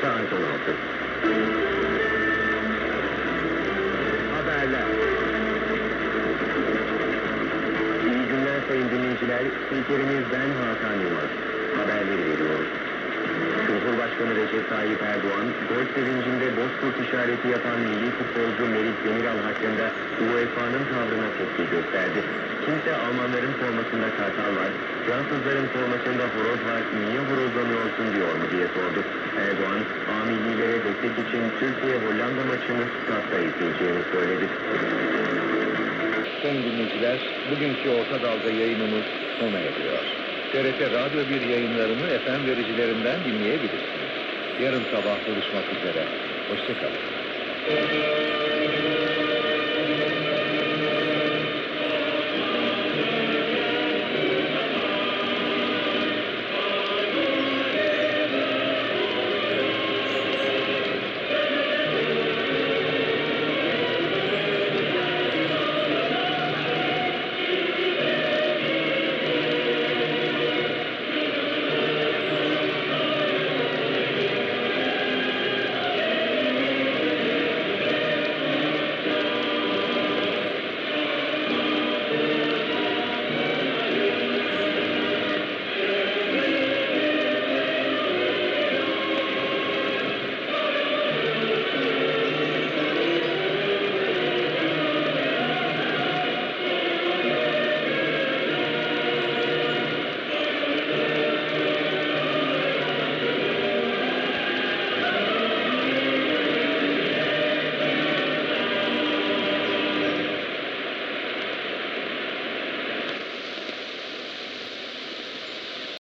Sorry, it's a little bit. Dinleyiciler. Spikerimiz ben Hakan Yılmaz. Haberleri veriyoruz. Cumhurbaşkanı Recep Tayyip Erdoğan, gol sevincinde bozkurt işareti yapan milli futbolcu Melih Demiral hakkında UEFA'nın tavrına tepki gösterdi. Kimse Almanların formasında kartal var, Fransızların formasında horoz var, niye horozlanıyorsun diyor mu diye sordu. Erdoğan, A millilere destek için Türkiye-Hollanda maçını statta izleyeceğini söyledi. Sayın dinleyiciler, bugünkü Orta Dalga yayınımız sona eriyor. TRT Radyo 1 yayınlarını FM vericilerinden dinleyebilirsiniz. Yarın sabah buluşmak üzere. Hoşçakalın.